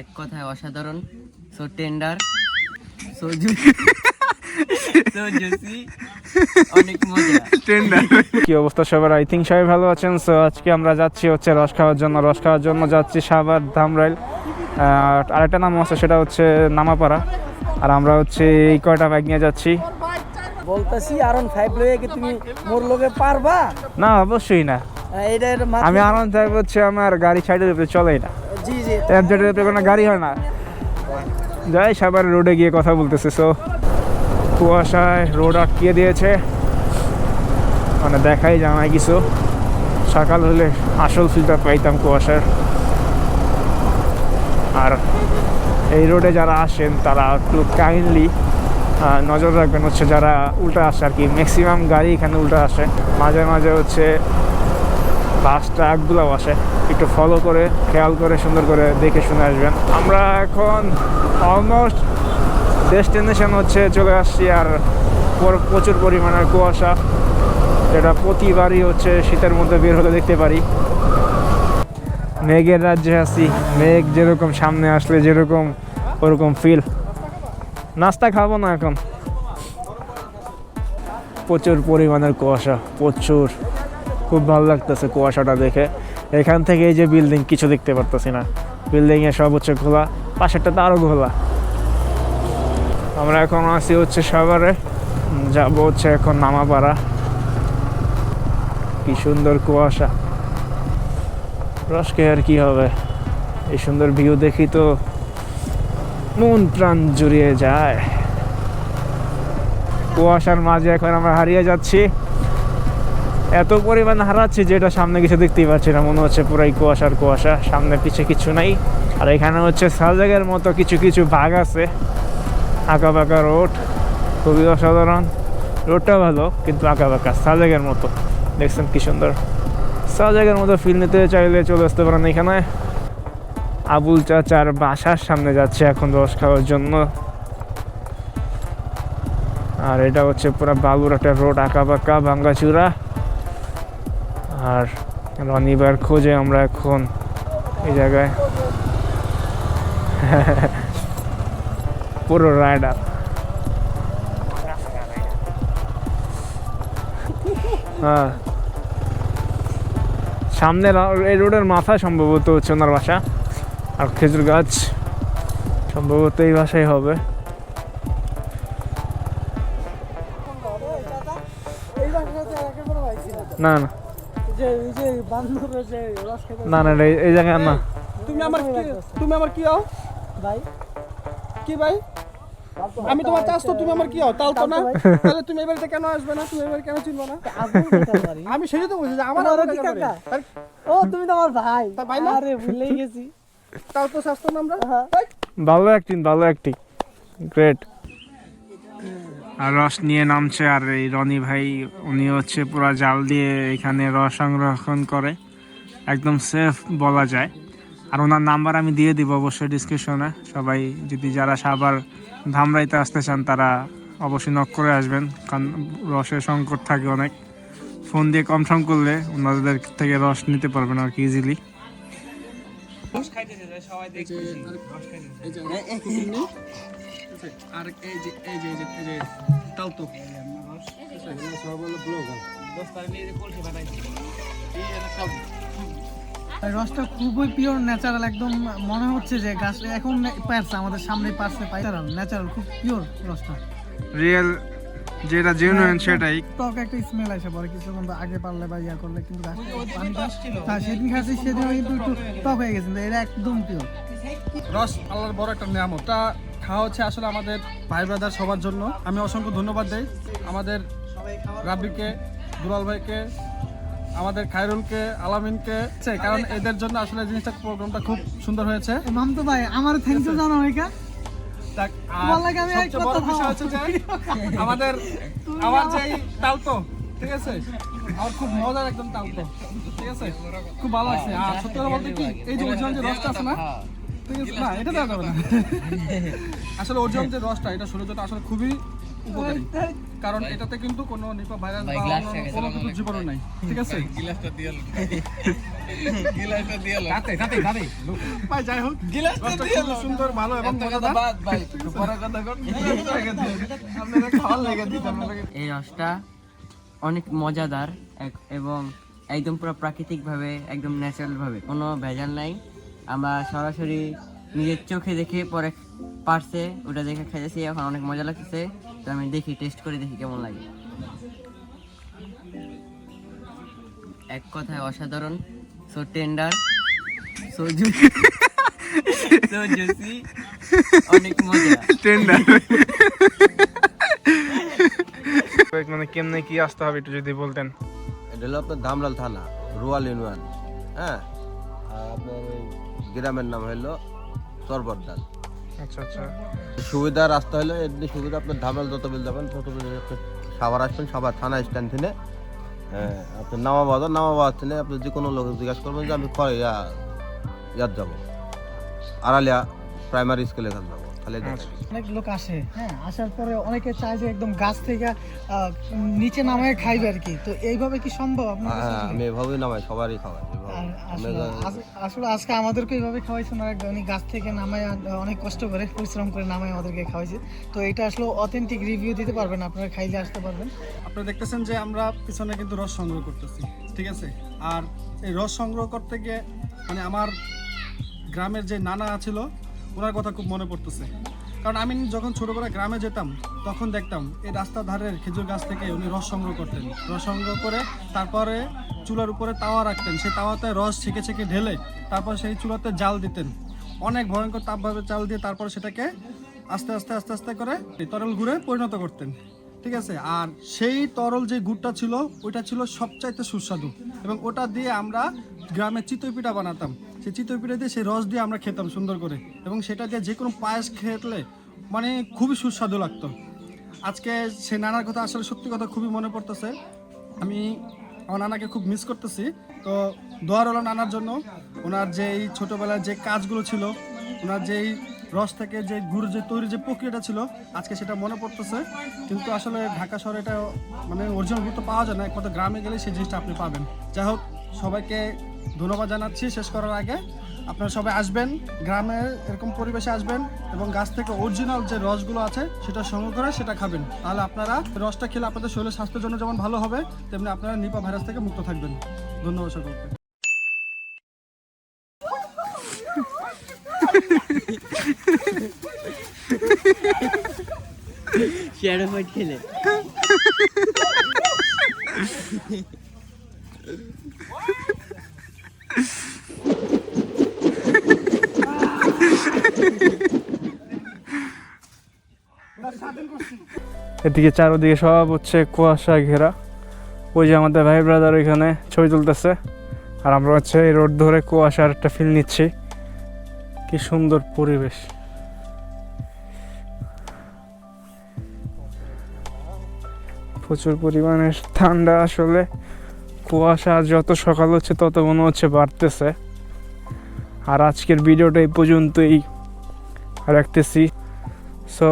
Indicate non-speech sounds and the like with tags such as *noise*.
এক কথায় অসাধারণ সো টেন্ডার সো কি অবস্থা সবার? আই থিঙ্ক সবাই ভালো আছেন সো আজকে আমরা যাচ্ছি হচ্ছে রস খাওয়ার জন্য। রস খাওয়ার জন্য যাচ্ছি সাভার ধামরাইল। আর আরেকটা নাম আছে, সেটা হচ্ছে নামাপাড়া। আর আমরা হচ্ছে এই কয়টা বাইক নিয়ে যাচ্ছি? বলতেছি আরন ফাইভ লয়ে কি তুমি মোর লগে পারবা? না অবশ্যই না। এটা আমি আনন্দ থাকব হচ্ছে আমার গাড়ি সাইডের উপরে চলেই না। জি জি। অ্যাপজেটের উপরে কোনো গাড়ি হয় না। যাই সাভার রোডে গিয়ে কথা বলতেছে সো কুয়াশায় রোড আটকিয়ে দিয়েছে। মানে দেখাই জানাই কিছু। সকাল হলে আসল ফিল্টার পাইতাম কুয়াশার। আর এই রোডে যারা আসেন তারা একটু কাইন্ডলি নজর রাখবেন হচ্ছে যারা উল্টা আসে আর কি। ম্যাক্সিমাম গাড়ি এখানে উল্টা আসে। মাঝে মাঝে হচ্ছে বাস ট্রাকগুলোও আসে। একটু ফলো করে, খেয়াল করে, সুন্দর করে দেখে শুনে আসবেন। আমরা এখন অলমোস্ট ডেস্টিনেশন হচ্ছে চলে আসছি আর পর- প্রচুর পরিমাণের কুয়াশা, যেটা প্রতিবারই হচ্ছে শীতের মধ্যে বের হলে দেখতে পারি। মেঘের রাজ্যে আছি। মেঘ যেরকম সামনে আসলে যেরকম ওরকম ফিল নাস্তা খাব না এখন। প্রচুর পরিমাণের কুয়াশা, প্রচুর। খুব ভালো লাগতেছে কুয়াশাটা দেখে। এখান থেকে এই যে বিল্ডিং কিছু দেখতে পারতেছি না। বিল্ডিং এ সব হচ্ছে খোলা পাশেরটা তো আরও খোলা আমরা এখন আছি হচ্ছে সাভারে। যাব হচ্ছে এখন নামাপাড়া। কি সুন্দর কুয়াশা। রসকে আর কি হবে? এই সুন্দর ভিউ দেখি তো মন প্রাণ জুড়িয়ে যায়। কুয়াশার মাঝে এখন আমরা হারিয়ে যাচ্ছি। এত পরিমাণ হারাচ্ছি যেটা সামনে কিছু দেখতেই পাচ্ছি না। মনে হচ্ছে পুরাই কুয়াশার কুয়াশা, সামনে পিছে কিছু নাই। আর এখানে হচ্ছে সাজেকের মতো কিছু কিছু ভাগ আছে। আঁকা বাঁকা রোড, খুবই অসাধারণ। রোডটা ভালো, কিন্তু আঁকা বাঁকা সাজেকের মতো। দেখছেন কি সুন্দর। সাজেকের মতো ফিল নিতে চাইলে চলে আসতে পারেন এখানে। আবুল চাচার বাসার সামনে যাচ্ছে এখন রস খাওয়ার জন্য। আর এটা হচ্ছে পুরো বালুরহাটের রোড আঁকা বাঁকা ভাঙ্গাচুরা আর রনিবার খোঁজে আমরা এখন এই জায়গায়। *laughs* পুরো রাইডার হ্যাঁ। সামনে এই রোডের মাথা সম্ভবত হচ্ছে ওনার বাসা। আর খেজুর গাছ সম্ভবত এই বাসাই হবে। না না। না না এই- জায়গায় না। তুমি আমার তুমি আমার কি হও? ভাই। কি ভাই? আমি তোমার চাষ তো তুমি আমার কি হও? তাও তো না? তাহলে তুমি বাড়িতে কেন আসবে না? তুমি এবার কেন চিনবো না? আমি সেটাই তো বলছি যে আমার আলাদা কি কাকা? ও তুমি তো আমার ভাই। ভাই না? আরে ভুলেই গেছি। তাও তো স্বাস্থ্য না আমরা। ভালো অ্যাক্টিং ভালো অ্যাক্টিং গ্রেট আর রস নিয়ে নামছে আর এই রনি ভাই উনি হচ্ছে পুরো জাল দিয়ে এখানে রস সংরক্ষণ করে। একদম সেফ বলা যায়। আর ওনার নাম্বার আমি দিয়ে দিব অবশ্যই ডিসক্রিপশনে সবাই যদি যারা সাবার ধামরাইতে আসতে চান তারা অবশ্যই নক করে আসবেন কারণ রসের সংকট থাকে অনেক। ফোন দিয়ে কনফার্ম করলে ওনাদের থেকে রস নিতে পারবেন আর কি ইজিলি আর এই যে এই যে এই যে তাও তো রসটা খুবই পিওর ন্যাচারাল একদম মনে হচ্ছে যে গাছ এখন পারছে আমাদের সামনে পারছে ন্যাচারাল ন্যাচারাল খুব পিওর রসটা। রিয়েল যেটা জেনুইন সেটাই। টক একটা স্মেল আসে পরে কিছুক্ষণ তো আগে পারলে বা ইয়া করলে কিন্তু গাছ পানিটা হ্যাঁ সেদিন খাচ্ছি সেদিন কিন্তু একটু টক হয়ে গেছে। কিন্তু এটা একদম পিওর রস আল্লাহর বড় একটা নিয়ামত। তা খাওয়া হচ্ছে আসলে আমাদের ভাই ব্রাদার সবার জন্য। আমি অসংখ্য ধন্যবাদ দেই আমাদের রাব্বিকে দুলাল ভাইকে আমাদের খায়রুলকে আলামিনকে। কারণ এদের জন্য আসলে জিনিসটা প্রোগ্রামটা খুব সুন্দর হয়েছে। মামতো ভাই আমার থ্যাংক ইউ জানো আমাদের আমার যেই তালতো ঠিক আছে? আমার খুব মজার একদম তালতো ঠিক আছে? খুব ভালো লাগছে। আর সত্যি কথা বলতে কি এই যে ওজন যে রসটা আছে না ঠিক আছে? না এটা দেওয়া যাবে না। আসলে অর্জুন যে রসটা এটা জন্য আসলে খুবই উপকারী। কারণ এটাতে কিন্তু কোনো নিপা ভাইরাস বা অন্য কোনো কিছু অনেক জীবাণু নাই ঠিক আছে? *laughs* *laughs* ভাই যাই হোক। খুবই সুন্দর ভালো এবং মজাদার। *laughs* এই রসটা অনেক মজাদার এবং একদম পুরো প্রাকৃতিকভাবে একদম ন্যাচারালভাবে। কোনো ভেজাল নাই। আমরা সরাসরি নিজের চোখে দেখে পরে পারছে ওটা দেখে খেয়েছি এখন অনেক মজা লাগতেছে। তো আমি দেখি টেস্ট করে দেখি কেমন লাগে। এক কথায় অসাধারণ। So tender so so juicy অনেক মজা। টেন্ডার মানে কেমনে কি আসতে হবে একটু যদি বলতেন? এটা হলো আপনার ধামরাল থানা রুয়াল ইউনিয়ন হ্যাঁ? আর আপনার ওই গ্রামের নাম হলো চরবরদাল আচ্ছা আচ্ছা। সুবিধা রাস্তা হলো, এমনি সুবিধা আপনার ধামাল যত বিল যাবেন তত বিল আপনি সাভার আসবেন, সাভার থানা স্ট্যান্ড। থেকে হ্যাঁ আপনার নামাবাজার নামাবাজার থেকে আপনি যে কোনো লোক জিজ্ঞাসা করবেন যে আমি খয় ইয়া ইয়াত যাব। আড়ালিয়া প্রাইমারি স্কুলে এখানে যাব তাহলে অনেক লোক আসে হ্যাঁ আসার পরে অনেকে চায় যে একদম গাছ থেকে নিচে নামায় খাইবে আর কি। তো এইভাবে কি সম্ভব? হ্যাঁ আমি এভাবেই নামাই সবারই খাওয়াই আসলে আজকে আমাদেরকে এইভাবে খাওয়াইছে ওনারা উনি গাছ থেকে নামায় অনেক কষ্ট করে পরিশ্রম করে নামায় আমাদেরকে খাওয়াইছে। তো এটা আসলে অথেন্টিক রিভিউ দিতে পারবেন আপনারা খাইলে আসতে পারবেন। আপনারা দেখতেছেন যে আমরা পিছনে কিন্তু রস সংগ্রহ করতেছি ঠিক আছে? আর এই রস সংগ্রহ করতে গিয়ে মানে আমার গ্রামের যে নানা ছিল ওনার কথা খুব মনে পড়তেছে। কারণ আমি যখন ছোটবেলায় গ্রামে যেতাম, তখন দেখতাম এই রাস্তার ধারের খেজুর গাছ থেকে উনি রস সংগ্রহ করতেন। রস সংগ্রহ করে তারপরে চুলার উপরে তাওয়া রাখতেন। সেই তাওয়াতে রস ছেঁকে ছেঁকে ঢেলে তারপর সেই চুলাতে জাল দিতেন। অনেক ভয়ঙ্কর তাপভাবে চাল দিয়ে তারপর সেটাকে আস্তে আস্তে আস্তে আস্তে করে এই তরল গুড়ে পরিণত করতেন। ঠিক আছে? আর সেই তরল যে গুড়টা ছিল, ওইটা ছিল সবচাইতে সুস্বাদু। এবং ওটা দিয়ে আমরা গ্রামে চিতই পিঠা বানাতাম। সেই চিতই পিঠা দিয়ে সেই রস দিয়ে আমরা খেতাম সুন্দর করে। এবং সেটা দিয়ে যে কোনো পায়েস খেলে মানে খুবই সুস্বাদু লাগতো। আজকে সে নানার কথা আসলে সত্যি কথা খুবই মনে পড়তেছে। আমি আমার নানাকে খুব মিস করতেছি। তো দোয়ার হলো নানার জন্য। ওনার যে এই ছোটোবেলার যে কাজগুলো ছিল, ওনার যেই রস থেকে যে গুড় যে তৈরি যে প্রক্রিয়াটা ছিল, আজকে সেটা মনে পড়তেছে। কিন্তু আসলে ঢাকা শহরে এটা মানে অরিজিনাল গুরুত্ব পাওয়া যায় না। একমাত্র গ্রামে গেলে সেই জিনিসটা আপনি পাবেন। যাই হোক সবাইকে ধন্যবাদ জানাচ্ছি শেষ করার আগে। আপনারা সবাই আসবেন গ্রামে এরকম পরিবেশে আসবেন এবং গাছ থেকে অরিজিনাল যে রসগুলো আছে সেটা সংগ্রহ করে সেটা খাবেন। তাহলে আপনারা রসটা খেলে আপনাদের শরীরের স্বাস্থ্যের জন্য যেমন ভালো হবে তেমনি আপনারা নিপা ভাইরাস থেকে মুক্ত থাকবেন। ধন্যবাদ সকলকে। খেলে। *laughs* এদিকে চারোদিকে সব হচ্ছে কুয়াশা ঘেরা। ওই যে আমাদের ভাই ব্রাদার ওইখানে ছবি তুলতেছে। আর আমরা হচ্ছে এই রোড ধরে কুয়াশার একটা ফিল নিচ্ছি। কি সুন্দর পরিবেশ। প্রচুর পরিমাণে ঠান্ডা আসলে। কুয়াশা যত সকাল হচ্ছে, তত মনে হচ্ছে বাড়তেছে। আর আজকের ভিডিওটা এই পর্যন্তই। রাখতেছি। সো